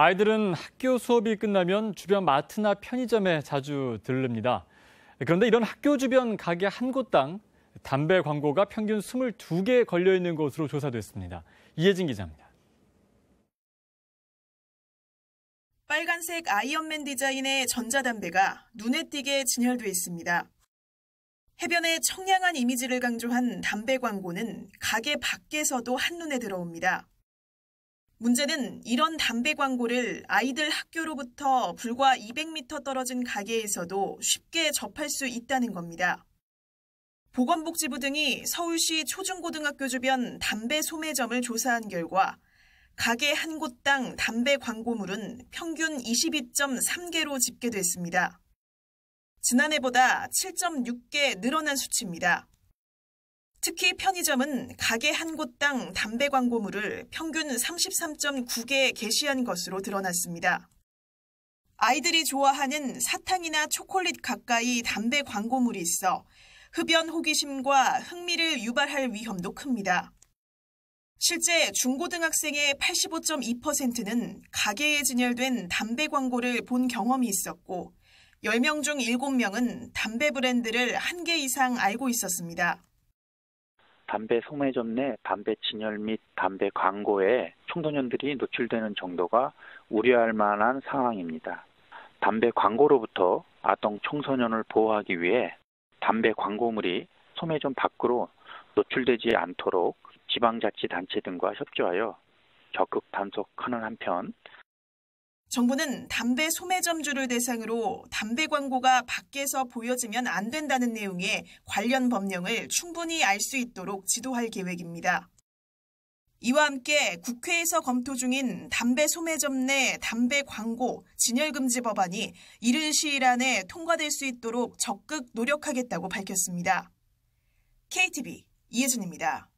아이들은 학교 수업이 끝나면 주변 마트나 편의점에 자주 들릅니다. 그런데 이런 학교 주변 가게 한 곳당 담배 광고가 평균 22개 걸려 있는 것으로 조사됐습니다. 이혜진 기자입니다. 빨간색 아이언맨 디자인의 전자담배가 눈에 띄게 진열돼 있습니다. 해변의 청량한 이미지를 강조한 담배 광고는 가게 밖에서도 한눈에 들어옵니다. 문제는 이런 담배 광고를 아이들 학교로부터 불과 200m 떨어진 가게에서도 쉽게 접할 수 있다는 겁니다. 보건복지부 등이 서울시 초중고등학교 주변 담배 소매점을 조사한 결과 가게 한 곳당 담배 광고물은 평균 22.3개로 집계됐습니다. 지난해보다 7.6개 늘어난 수치입니다. 특히 편의점은 가게 한 곳당 담배 광고물을 평균 33.9개 게시한 것으로 드러났습니다. 아이들이 좋아하는 사탕이나 초콜릿 가까이 담배 광고물이 있어 흡연 호기심과 흥미를 유발할 위험도 큽니다. 실제 중고등학생의 85.2%는 가게에 진열된 담배 광고를 본 경험이 있었고 10명 중 7명은 담배 브랜드를 한 개 이상 알고 있었습니다. 담배 소매점 내 담배 진열 및 담배 광고에 청소년들이 노출되는 정도가 우려할 만한 상황입니다. 담배 광고로부터 아동 청소년을 보호하기 위해 담배 광고물이 소매점 밖으로 노출되지 않도록 지방자치단체 등과 협조하여 적극 단속하는 한편 정부는 담배 소매점주를 대상으로 담배 광고가 밖에서 보여지면 안 된다는 내용의 관련 법령을 충분히 알 수 있도록 지도할 계획입니다. 이와 함께 국회에서 검토 중인 담배 소매점 내 담배 광고 진열금지 법안이 이른 시일 안에 통과될 수 있도록 적극 노력하겠다고 밝혔습니다. KTV 이혜진입니다.